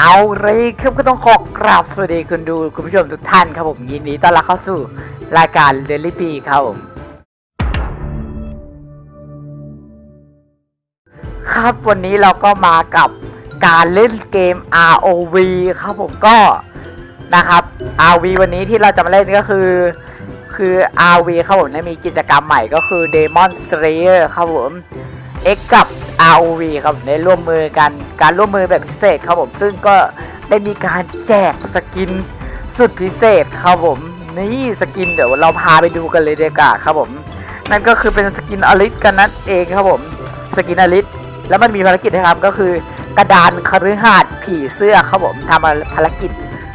เอาเลยครับก็ต้องขอกราบสวัสดีคุณดูคุณผู้ชมทุกท่านครับผมยินดีต้อนรับเข้าสู่รายการเดลิปีครับผมครับวันนี้เราก็มากับการเล่นเกม ROV ครับผมก็นะครับ ROV วันนี้ที่เราจะมาเล่นก็คือ คือ RV ครับผมได้มีกิจกรรมใหม่ก็คือ Demon Slayer ครับผม X กับ ROV ครับผมได้ร่วมมือกันการร่วมมือแบบพิเศษครับผม ซึ่งก็ได้มีการแจกสกินสุดพิเศษครับผมนี่สกินเดี๋ยวเราพาไปดูกันเลยดีกว่าครับผม นั่นก็คือเป็นสกินอลิสกันนั่นเองครับผมสกินอลิสแล้วมันมีภารกิจนะครับก็คือกระดานคฤหาสน์ผีเสื้อครับผมทำภารกิจ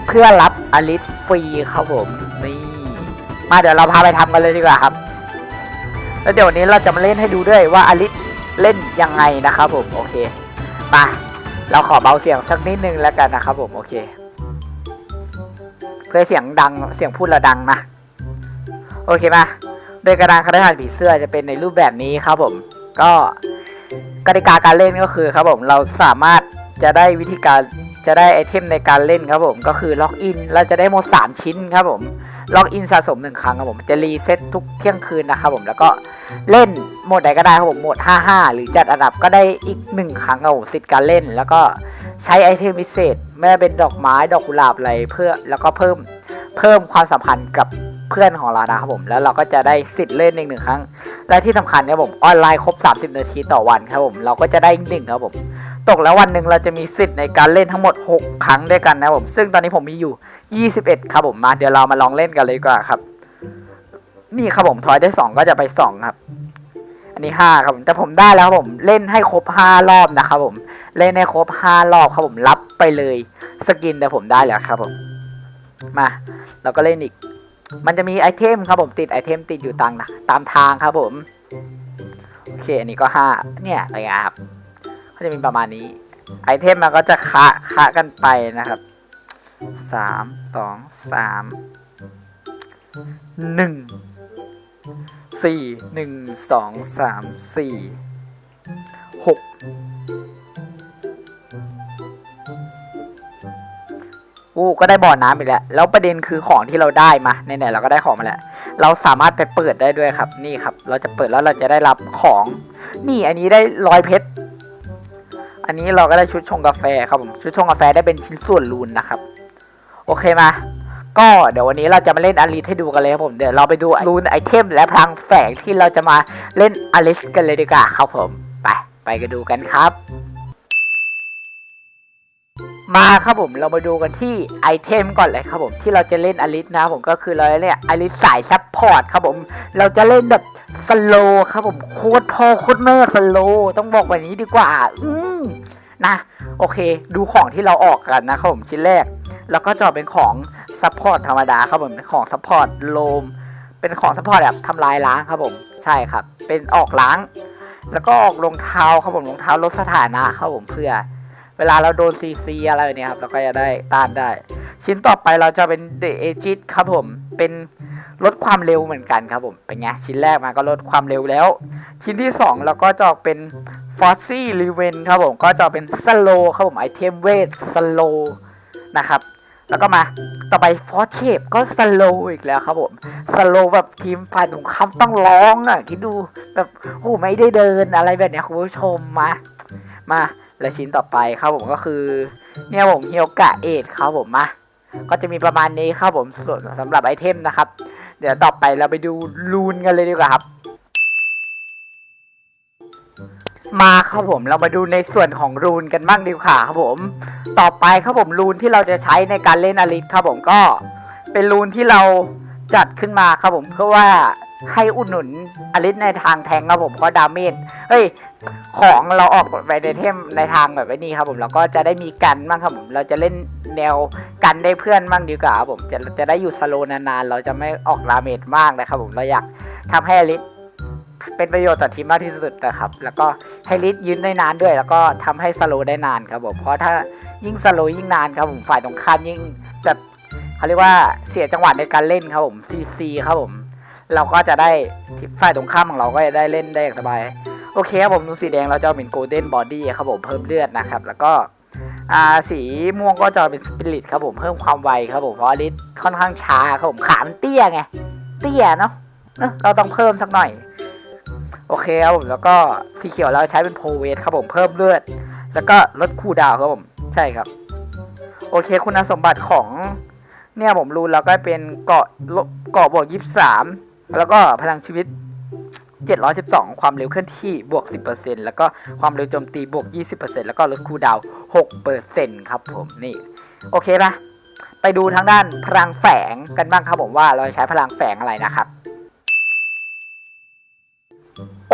เพื่อรับอลิสฟรีครับผมนี่มาเดี๋ยวเราพาไปทำกันเลยดีกว่าครับ แล้วเดี๋ยววันนี้เราจะมาเล่นให้ดูด้วยว่าอลิส เล่นยังไงนะครับผมโอเคมาเราขอเบาเสียงสักนิดนึงแล้วกันนะครับผมโอเค เพื่อเสียงดังเสียงพูดเราดังนะโอเคมาโดยกระดานคฤหาผีเสื้อจะเป็นในรูปแบบนี้ครับผม ก็กติกาการเล่นก็คือครับผมเราสามารถจะได้วิธีการจะได้ไอเทมในการเล่นครับผมก็คือล็อกอินเราจะได้หมด3ชิ้นครับผมล็อกอินสะสมหนึ่งครั้งครับผมจะรีเซ็ตทุกเที่ยงคืนนะครับผมแล้วก็ เล่นโหมดใดก็ได้ครับผมโหมด 55 หรือจัดอันดับก็ได้อีก 1 ครั้งครับผมสิทธิ์การเล่น แล้วก็ใช้ไอเทมพิเศษไม่ว่าเป็นดอกไม้ดอกกุหลาบอะไรเพื่อแล้วก็เพิ่มเพิ่มความสัมพันธ์กับเพื่อนของเรานะครับผมแล้วเราก็จะได้สิทธิ์เล่นอีกหนึ่งครั้ง และที่สำคัญเนี่ยผมออนไลน์ครบ 30 นาทีต่อวันครับผมเราก็จะได้อีกหนึ่งครับผมตกแล้ววันหนึ่งเราจะมีสิทธิ์ในการเล่นทั้งหมด 6 ครั้งด้วยกันนะครับผมซึ่งตอนนี้ผมมีอยู่ 21 ครับผมมาเดี๋ยวเรามาลองเล่นกันเลยดีกว่าครับ นี่ครับผมทอยได้2ก็จะไป2ครับ อันนี้5ครับผมแต่ผมได้แล้วครับผมเล่นให้ครบ5รอบนะครับผมเล่นให้ครบ5รอบครับผมรับไปเลยสกินแต่ผมได้แล้วครับผมมาเราก็เล่นอีก มันจะมีไอเทมครับผมติดไอเทมติดอยู่ตามตามทางครับผมโอเคอันนี้ก็ห้าเนี่ยอะไรเงี้ยครับก็จะมีประมาณนี้ ไอเทมมันก็จะคะคะกันไปนะครับสามสองสามหนึ่ง สี่หนึ่งสองสามสี่หกอู้ก็ได้บ่อน้ำอีกแล้ว แล้วประเด็นคือของที่เราได้มาไหนๆเราก็ได้ของมาแล้ว เราสามารถไปเปิดได้ด้วยครับ นี่ครับ เราจะเปิดแล้วเราจะได้รับของ นี่อันนี้ได้ร้อยเพชร อันนี้เราก็ได้ชุดชงกาแฟครับผม ชุดชงกาแฟได้เป็นชิ้นส่วนรูนนะครับ โอเคมา ก็เดี๋ยววันนี้เราจะมาเล่นอลิสให้ดูกันเลยครับผมเดี๋ยวเราไปดูรูนไอเทมและพลังแฝงที่เราจะมาเล่นอลิสกันเลยดีกว่าครับผมไปไปกันดูกันครับ มาครับผมเรามาดูกันที่ไอเทมก่อนเลยครับผมที่เราจะเล่นอลิสนะผมก็คือเราเล่นอลิสสายซัพพอร์ตครับผมเราจะเล่นแบบสโลครับผมโคตรพ่อโคตรแม่สโลต้องบอกแบบนี้ดีกว่า อืมนะ โอเค ดูของที่เราออกกันนะครับผมชิ้นแรก แล้วก็จะเป็นของ ซัพพอร์ตธรรมดาครับผมเป็นของซัพพอร์ตโลม เป็นของซัพพอร์ตแบบทำลายล้างครับผมใช่ครับ เป็นออกล้าง แล้วก็ออกรองเท้าครับผมรองเท้าลดสถานะครับผมเพื่อ เวลาเราโดนซีซีอะไรเนี่ยครับเราก็จะได้ต้านได้ ชิ้นต่อไปเราจะเป็นเดอเอจิตครับผมเป็นลดความเร็วเหมือนกันครับผมเป็นไงชิ้นแรกมาก็ลดความเร็วแล้ว ชิ้นที่2เราก็จะออกเป็นฟอสซี่รีเวนครับผมก็จะเป็นสโลครับผมไอเทมเวทสโลนะครับ แล้วก็มาต่อไปฟอสเคปก็สโลอีกแล้วครับผมสโลแบบทีมฝ่ายตรงข้ามต้องร้องอะคิดดูแบบโอ้ไม่ได้เดินอะไรแบบเนี้ยคุณผู้ชมมา มาและชิ้นต่อไปครับผมก็คือ เนี่ยผมเฮียวกะเอ็ดครับผมมาก็จะมีประมาณนี้ครับผมส่วนสำหรับไอเทมนะครับ เดี๋ยวต่อไปเราไปดูรูนกันเลยดีกว่าครับ มาครับผมเรามาดูในส่วนของรูนกันบ้างดีกว่าครับผม ต่อไปครับผมรูนที่เราจะใช้ในการเล่นอลิสครับผมก็เป็นรูนที่เราจัดขึ้นมาครับผมเพื่อว่าให้อุดหนุนอลิสในทางแทงครับผมเพราะดาเมจเฮ้ยของเราออกไปในเทมในทางแบบนี้ครับผมเราก็จะได้มีกันบ้างครับผมเราจะเล่นแนวกันได้เพื่อนบ้างดีกว่าครับผมจะจะได้อยู่สโลนานๆเราจะไม่ออกดาเมจมากนะครับผมเราอยากทำให้อลิส เป็นประโยชน์ต่อทีมมากที่สุดนะครับ แล้วก็ให้ลิสยืนได้นานด้วย แล้วก็ทำให้สโลได้นานครับผมเพราะถ้ายิ่งสโลยิ่งนานครับผมฝ่ายตรงข้ามยิ่งแบบเขาเรียกว่าเสียจังหวะในการเล่นครับผมซีซีครับผม เราก็จะได้ฝ่ายตรงข้ามของเราก็จะได้เล่นได้อย่างสบายโอเคครับผมสีแดงเราจะเป็นโกลเด้นบอดี้ครับผมเพิ่มเลือดนะครับ แล้วก็สีม่วงก็จะเป็นสปิริตครับผมเพิ่มความไวครับผมเพราะลิสค่อนข้างช้าครับผมขามันเตี้ยไงเตี้ยเนาะเราต้องเพิ่มสักหน่อย โอเคครับผมแล้วก็สีเขียวเราใช้เป็นโพเวทครับผมเพิ่มเลือด แล้วก็ลดคูดาวครับผมใช่ครับ โอเคคุณสมบัติของเนี่ยผมรู้แล้วก็เป็นเกาะเกาะบวกยี่สามแล้วก็พลังชีวิต 712 ความเร็วเคลื่อนที่บวก 10%แล้วก็ความเร็วโจมตีบวก 20%แล้วก็ลดคูดาวน์6%ครับผมนี่โอเคปะไปดูทางด้านพลังแฝงกันบ้างครับผมว่าเราใช้พลังแฝงอะไรนะครับ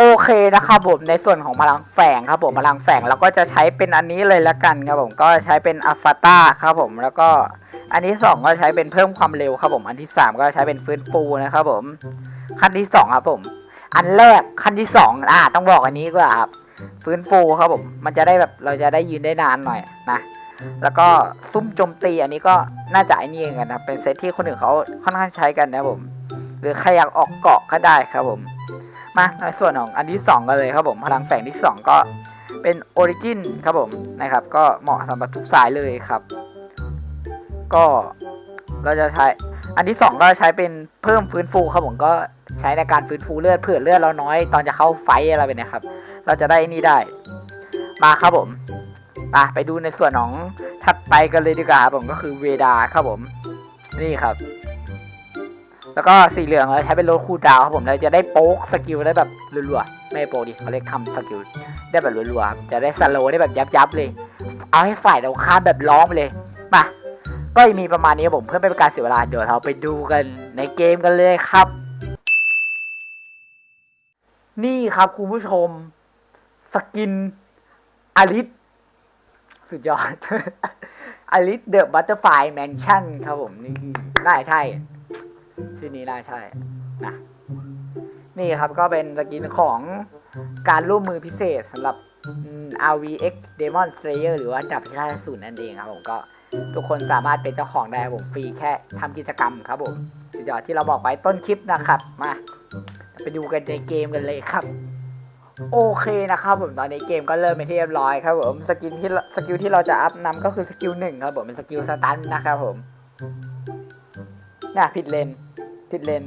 โอเคนะครับผมในส่วนของพลังแฝงครับผมพลังแฝงเราก็จะใช้เป็นอันนี้เลยละกันครับผมก็ใช้เป็นอัลฟาตาครับผมแล้วก็อันที่สองก็ใช้เป็นเพิ่มความเร็วครับผม อันที่สามก็ใช้เป็นฟื้นฟูนะครับผมขั้นที่สองครับผม อันแรกขั้นที่สองอ่าต้องบอกอันนี้ก็ครับฟื้นฟูครับผม มันจะได้แบบเราจะได้ยืนได้นานหน่อยนะ แล้วก็ซุ่มโจมตีอันนี้ก็น่าจะไอ้นี่เองกันนะเป็นเซตที่คนอื่นเขาค่อนข้างใช้กันนะผม หรือใครอยากออกเกาะก็ได้ครับผม มาในส่วนของอันที่ 2 กันเลยครับผม พลังแฝงที่ 2 ก็เป็นออริจินครับผมนะครับ ก็เหมาะสำหรับทุกสายเลยครับ ก็เราจะใช้อันที่ 2 ก็ใช้เป็นเพิ่มฟื้นฟูครับผมก็ใช้ในการฟื้นฟูเลือดเผื่อเลือดเราน้อยตอนจะเข้าไฟอะไรแบบนี้ครับ เราจะได้นี่ได้ มาครับผมมาไปดูในส่วนของถัดไปกันเลยดีกว่าครับผมก็คือเวดาครับผม นี่ครับ แล้วก็สีเหลืองเราใช้เป็นโลคูดาวครับผมเราจะได้โป๊กสกิลได้แบบรัวๆไม่โป๊กดิเขาเรียกทำสกิลได้แบบรัวๆครับจะได้สโลได้แบบยับๆเลย เอาให้ฝ่ายเราข้ามแบบร้องไปเลยมาก็มีประมาณนี้ครับผมเพื่อไม่เป็นการเสียเวลาเดี๋ยวเราไปดูกันในเกมกันเลยครับ นี่ครับคุณผู้ชม สกินอลิสสุดยอดอลิสเดอะบัตเตอร์ไฟแมนชั่นครับผมนี่น่าใช่ ชื่อนี้น่าใช่นะนี่ครับก็เป็นสกินของการร่วมมือพิเศษสำหรับ RVX Demon Slayer หรือว่าดับพิฆาตอสูรนั่นเองครับผมก็ทุกคนสามารถเป็นเจ้าของได้ผมฟรีแค่ทำกิจกรรมครับผมสุดยอดที่เราบอกไว้ต้นคลิปนะครับมาไปดูกันในเกมกันเลยครับ โอเคนะครับผมตอนนี้เกมก็เริ่มเป็นที่เรียบร้อยครับผมสกินที่สกิลที่เราจะอัพนำก็คือสกิลหนึ่งครับผมเป็นสกิลสตันนะครับผม น่ะผิดเลน ผิดเลน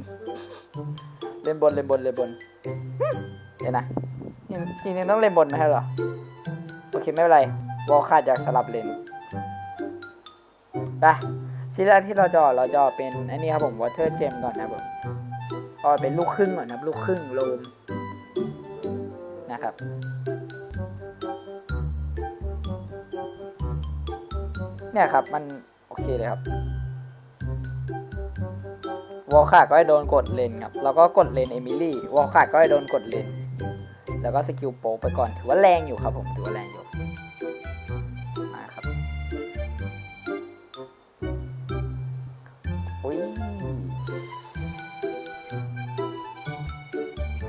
เลนบนเลนบนเลนบน เดี๋ยวนะจริงจริงๆต้องเลนบนไหมเหรอ โอเคไม่เป็นไรวอลคาดอยากสลับเลนไปชิ้นแรกที่เราจะออกเราจะอเป็นอันนี้ครับผมวอเตอร์เจมก่อนนะผมก็เป็นลูกครึ่งก่อนนะครับลูกครึ่งโลมนะครับเนี่ยครับมันโอเคเลยครับ วอลขาดก็ให้โดนกดเลนครับ แล้วก็กดเลนเอมิลี่ วอลขาดก็ให้โดนกดเลน แล้วก็สกิลโป๊ไปก่อน ถือว่าแรงอยู่ครับผม ถือว่าแรงอยู่ มาครับ อุ้ย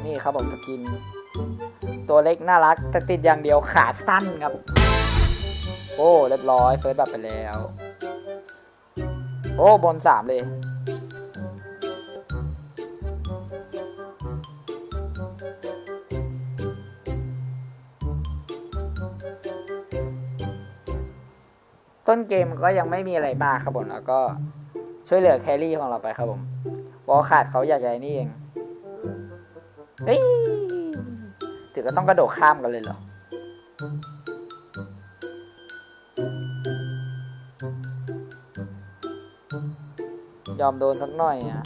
นี่ครับผมสกิน ตัวเล็กน่ารักแต่ติดอย่างเดียวขาสั้นครับ โอ้ เรียบร้อย เฟิร์สแบบไปแล้ว โอ้ บนสามเลย ต้นเกมก็ยังไม่มีอะไรมากครับผมแล้วก็ช่วยเหลือแครี่ของเราไปครับผมวอลขาดเขาอยากใหญ่นี่เองเฮ้ยถึงก็ต้องกระโดดข้ามกันเลยเหรอยอมโดนสักหน่อยอะ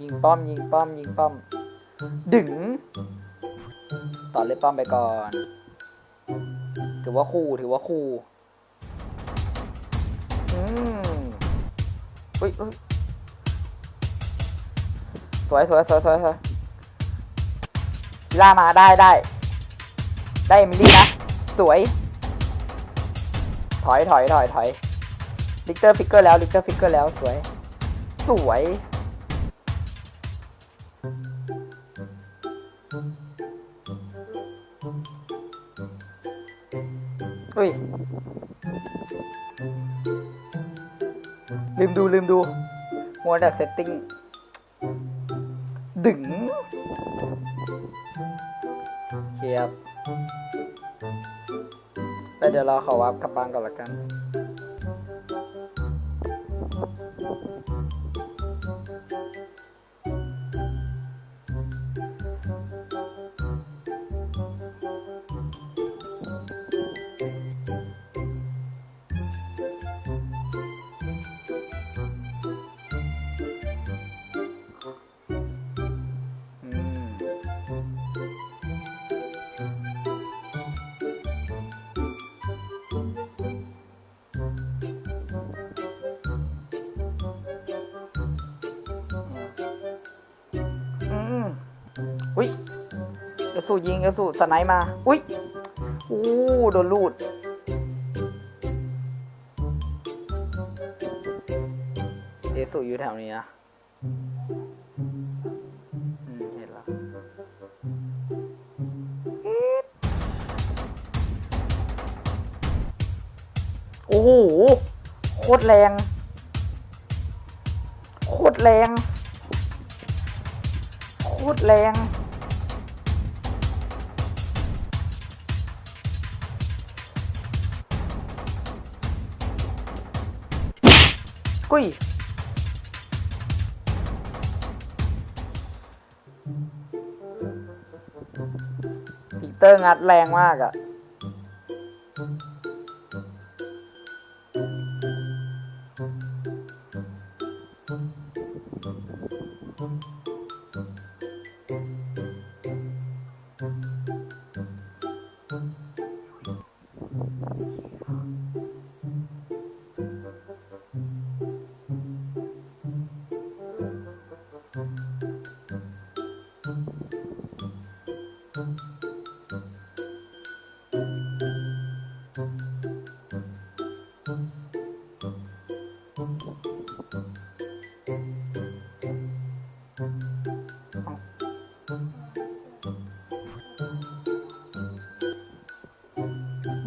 ยิงป้อมยิงป้อมยิงป้อม ดึง ต่อเลยป้อมไปก่อน ถือว่าคู่ถือว่าคู่อืมอุ้ยอุ้ยสวยสวยสวยสวยสวยล่ามาได้ได้ ได้เอมิลี่นะ สวย ถอยถอยถอยถอยลิกเตอร์ฟิกเกอร์แล้วลิกเตอร์ฟิกเกอร์แล้วสวย สวย้ย ลืมดูลืมดูมัวแต่เซตติ้ง ดึงเคียบแต่เดี๋ยวเราขอวับกลับบ้านก่อนละกัน ลสูยิงเอลสูสไนมา อุ้ยอู้โดนลูดเอลสูอยู่แถวนี้นะเห็นแล้วโอ้โห โคตรแรง โคตรแรง โคตรแรง กุยปีเตอร์งัดแรงมากอะ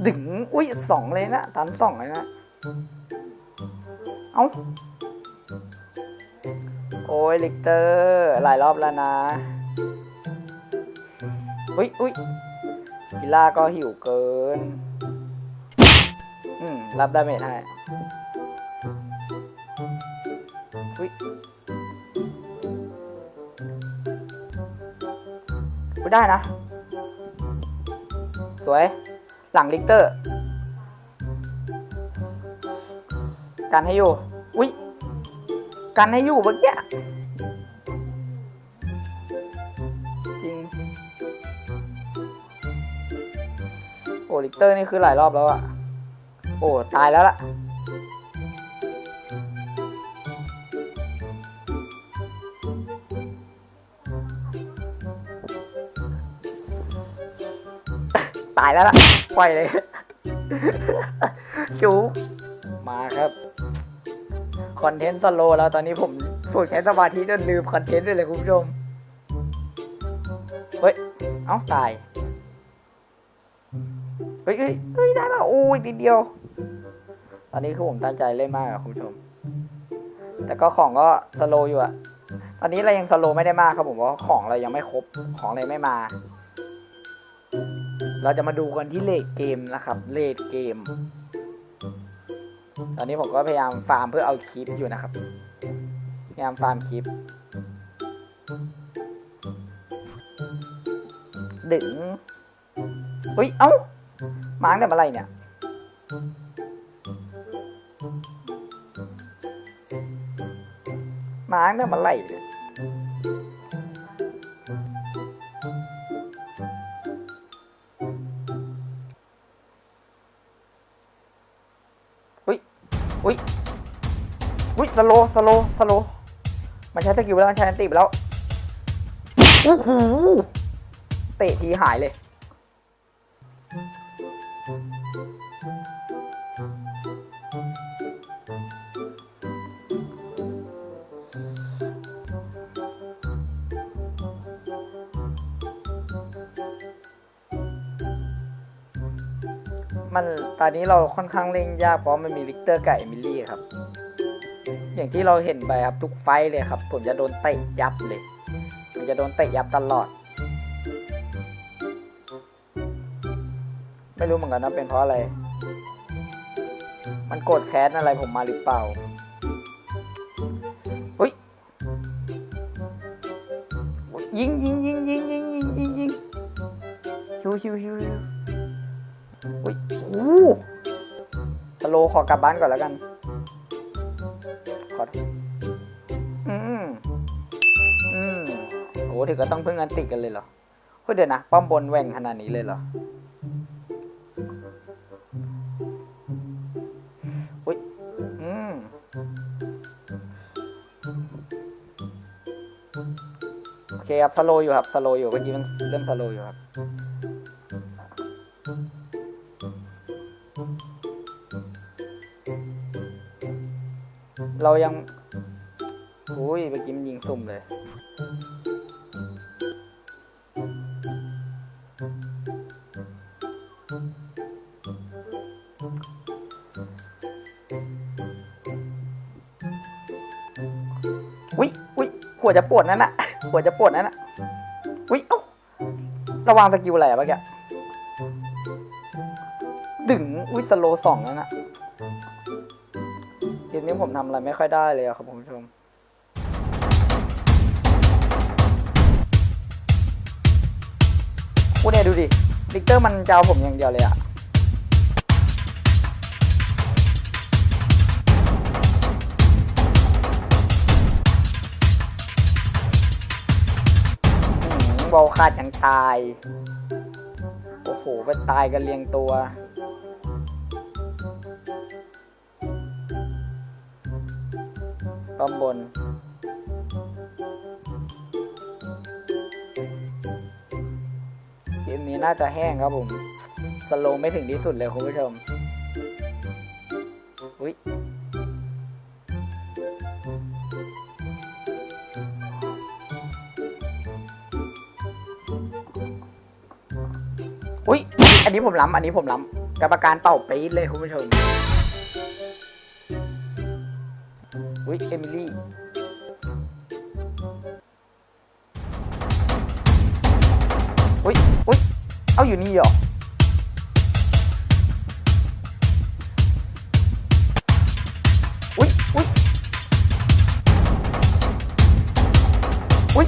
ดึงอุ้ยสองเลยนะตันสองเลยนะ เอาโอ้ยลิกเตอร์ หลายรอบแล้วนะ อุ้ยอุ้ยคิล่าก็หิวเกิน อืม รับดาเมจให้ อุ้ยได้นะ สวย หลังลิกเตอร์ กันให้อยู่ อุ๊ยกันให้อยู่เมื่อกี้จริง โอ้ลิกเตอร์นี่คือหลายรอบแล้วอะโอ้ ตายแล้วล่ะายแล้วล่ะปล่อยเลย จุกมาครับ คอนเทนต์สโลว์แล้วตอนนี้ผมฝึกใช้สมาธิจนลืมคอนเทนต์ด้วยเลยคุณผู้ชม เฮ้ย เอ้าตาย เฮ้ยเฮ้ยได้ป่ะโอ้ยนิดเดียว ตอนนี้คือผมตั้งใจเล่นมากอะคุณผู้ชม แต่ก็ของก็สโลว์อยู่อะตอนนี้เรายังสโลว์ไม่ได้มากครับผมเพราะว่าของเรายังไม่ครบ ของเลยไม่มา เราจะมาดูกันที่เลดเกมนะครับเลดเกม ตอนนี้ผมก็พยายามฟาร์มเพื่อเอาคลิปอยู่นะครับ พยายามฟาร์มคลิป ดึงอุ้ย เอ้ามาตั้งแต่เมื่อไหรเนี่ย มาตั้งแต่เมื่อไหรเนี่ยอุ้ย สโลสโลสโลมันใช้สกิลไปแล้วมันใช้อันติไปแล้วโอ้โหเตะทีหายเลย มันตอนนี้เราค่อนข้างเล่นยากเพราะมันมีลิกเตอร์ไกับเอมิลี่ครับ อย่างที่เราเห็นไปครับทุกไฟเลยครับ ผมจะโดนเตะยับเลยมันจะโดนเตะยับตลอด ไม่รู้เหมือนกันนะเป็นเพราะอะไร มันโกรธแค้นอะไรผมมาหรือเปล่าอุ้ยยิงยิงยิงยิงยิงยิงยิงยิงฮิวฮิวฮิวฮิวอุ้ยโอ้สโลขอกลับบ้านก่อนแล้วกัน ขออืมอืมโอ้ถึงก็ต้องพึ่งอันติกันเลยเหรอเฮ้ยเดี๋ยวนะ ป้อมบนแหว่งขนาดนี้เลยเหรออุ้ยอืมโอเคครับสโลอยู่ครับสโลอยู่เมื่อกี้มันเริ่มสโลอยู่ครับ เรายังอุ้ยเมื่อกี้มันยิงสุ่มเลย อุ้ยอุ้ยหัวจะปวดนั่นน่ะหัวจะปวดนั่นน่ะอุ้ยเอ้าระวังสกิลอะไรอะเมื่อกี้ดึงอุ้ยสโลสองนั่นน่ะ เกมนี้ผมทำอะไรไม่ค่อยได้เลยอะครับคุณผู้ชมกูเนี่ยดูดิลิกเตอร์มันจะเอาผมอย่างเดียวเลยอะอื้อหือบอลขาดยังตาย โอ้โหไปตายกันเรียงตัว ป้อมบน เกมนี้น่าจะแห้งครับผม สโลว์ไม่ถึงที่สุดเลยคุณผู้ชม อุ้ยอุ้ย อันนี้ผมล้ำ อันนี้ผมล้ำกรรมการเป่าปี๊ดเลยคุณผู้ชม อุ้ยเอมิลี่อุ้ยอุ้ยเอาอยู่นี่เหรออุ้ยอุ้ยอุ้ย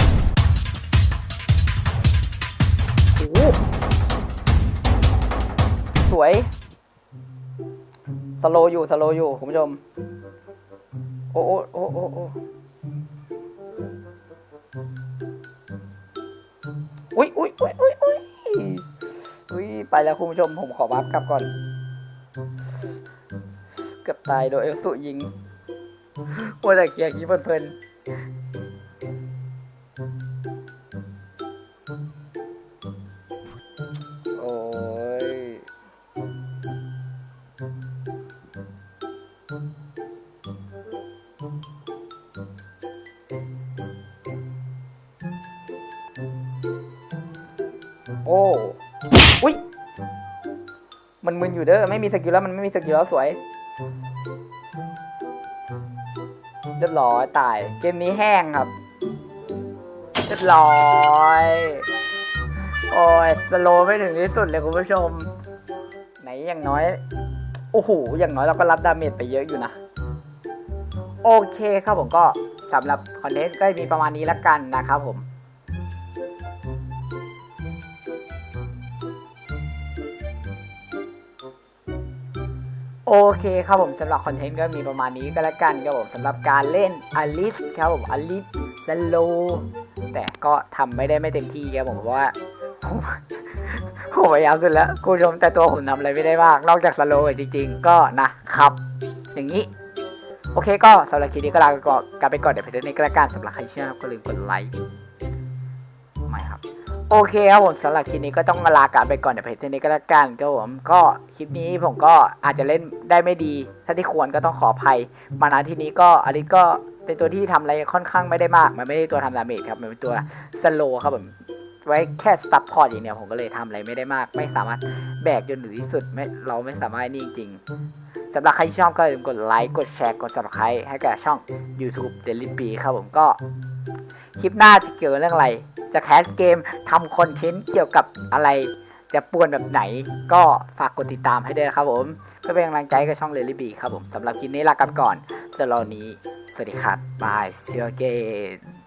โอ้สวย สโลอยู่ สโลอยู่ คุณผู้ชม อ้โอ้โอ้โอ้โอ้อุ้ยอุ้ยอุ้ยอุ้ยอุ้ยอุ้ยไปแล้วคุณผู้ชมผมขอวับกลับก่อน เกือบตายโดนเอลสุยิงโอ้แต่เคลียร์คีย์เพลินๆ เด้อไม่มีสกิลแล้วมันไม่มีสกิลแล้วสวย เรียบร้อยตาย เกมนี้แห้งครับ เรียบร้อยโอ้ยสโลไม่ถึงที่สุดเลยคุณผู้ชม ไหนอย่างน้อยโอ้โหอย่างน้อยเราก็รับดาเมจไปเยอะอยู่นะ โอเคครับผมก็สำหรับคอนเทนต์ก็มีประมาณนี้ละกันนะครับผม โอเคครับผมสำหรับคอนเทนต์ก็มีประมาณนี้ก็แล้วกันครับผมสำหรับการเล่นอลิสครับผมอลิสสโลแต่ก็ทำไม่ได้ไม่เต็มที่ครับผมเพราะว่าผมพยายามสุดแล้วคุณผู้ชมแต่ตัวผมทำอะไรไม่ได้มากนอกจากสโลจริง ๆ ก็นะครับ อย่างนี้ โอเคก็สำหรับคลิปนี้ก็ลากันไปก่อนเดี๋ยวไปเจอในกระการสำหรับใครที่ชอบก็ลืมกดไลค์ไม่ครับ โอเคครับผมสำหรับคลิปนี้ก็ต้องลากันไปก่อนเดี๋ยวไปเจอในกระการครับผมก็คลิปนี้ผมก็อาจจะเล่นได้ไม่ดีถ้าที่ควรก็ต้องขออภัย มาณที่นี้ก็อันนี้ก็เป็นตัวที่ทำอะไรค่อนข้างไม่ได้มาก มันไม่ได้ตัวทำดาเมจครับมันเป็นตัวสโลครับผมไว้แค่สตับพอร์ตอย่างเดียวผมก็เลยทำอะไรไม่ได้มาก ไม่สามารถแบกจนถึงที่สุดไม่เราไม่สามารถนี่จริงๆสำหรับใครที่ชอบก็อย่าลืมกดไลค์กดแชร์กด subscribe ให้กับช่อง YouTube Daily B ครับผมก็ คลิปหน้าจะเกี่ยวกับเรื่องอะไร จะแคสเกมทำคอนเทนต์เกี่ยวกับอะไรจะป่วนแบบไหนก็ฝากกดติดตามให้ด้วยครับผม เพื่อเป็นกำลังใจกับช่องเลลี่บีครับผมสำหรับคลิปนี้ลากันก่อนสำหรับวันนี้ สวัสดีครับบาย see you again